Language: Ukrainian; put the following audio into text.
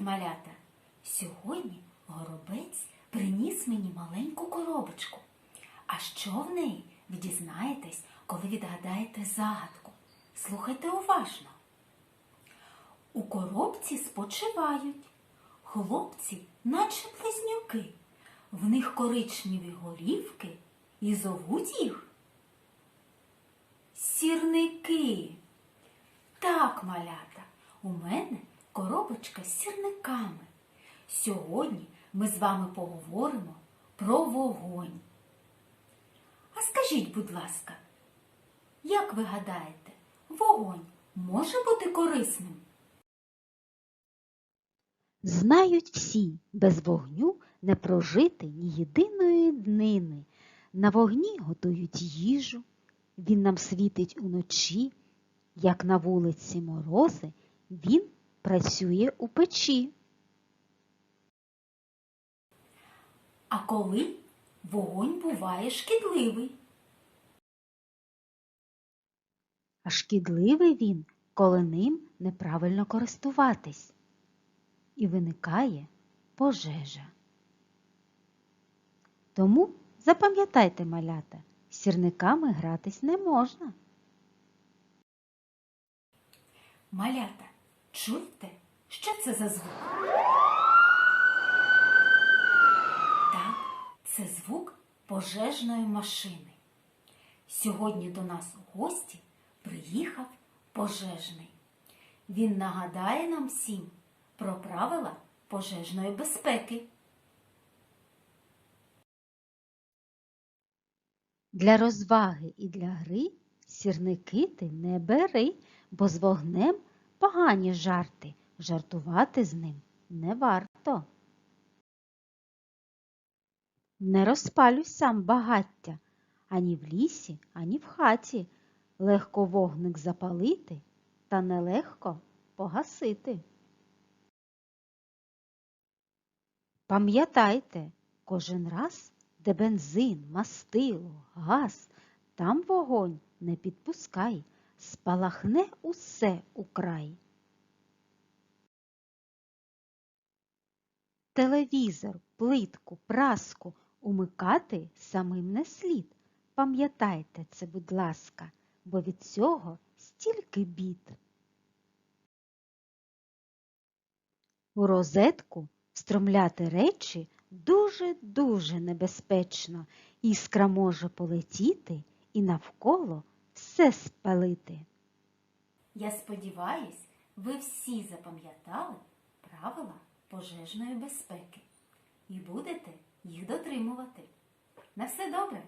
Малята! Сьогодні горобець приніс мені маленьку коробочку. А що в неї ви дізнаєтесь, коли відгадаєте загадку? Слухайте уважно. У коробці спочивають хлопці, наче близнюки. В них коричневі голівки і зовуть їх сірники. Так, малята, у мене коробочка з сірниками. Сьогодні ми з вами поговоримо про вогонь. А скажіть, будь ласка, як ви гадаєте, вогонь може бути корисним? Знають всі, без вогню не прожити ні єдиної днини. На вогні готують їжу, він нам світить уночі, як на вулиці морози, він працює у печі. А коли вогонь буває шкідливий? А шкідливий він, коли ним неправильно користуватись. І виникає пожежа. Тому запам'ятайте, малята, з сірниками гратись не можна. Малята, чуєте, що це за звук? Так, це звук пожежної машини. Сьогодні до нас у гості приїхав пожежний. Він нагадає нам всім про правила пожежної безпеки. Для розваги і для гри сірники ти не бери, бо з вогнем погані жарти, жартувати з ним не варто. Не розпалюй сам багаття ані в лісі, ані в хаті. Легко вогник запалити, та нелегко погасити. Пам'ятайте, кожен раз, де бензин, мастило, газ, там вогонь не підпускай, спалахне усе украй. Телевізор, плитку, праску умикати самим не слід. Пам'ятайте це, будь ласка, бо від цього стільки бід. У розетку встромляти речі дуже-дуже небезпечно. Іскра може полетіти і навколо все спалити. Я сподіваюсь, ви всі запам'ятали правила пожежної безпеки і будете їх дотримувати. На все добре!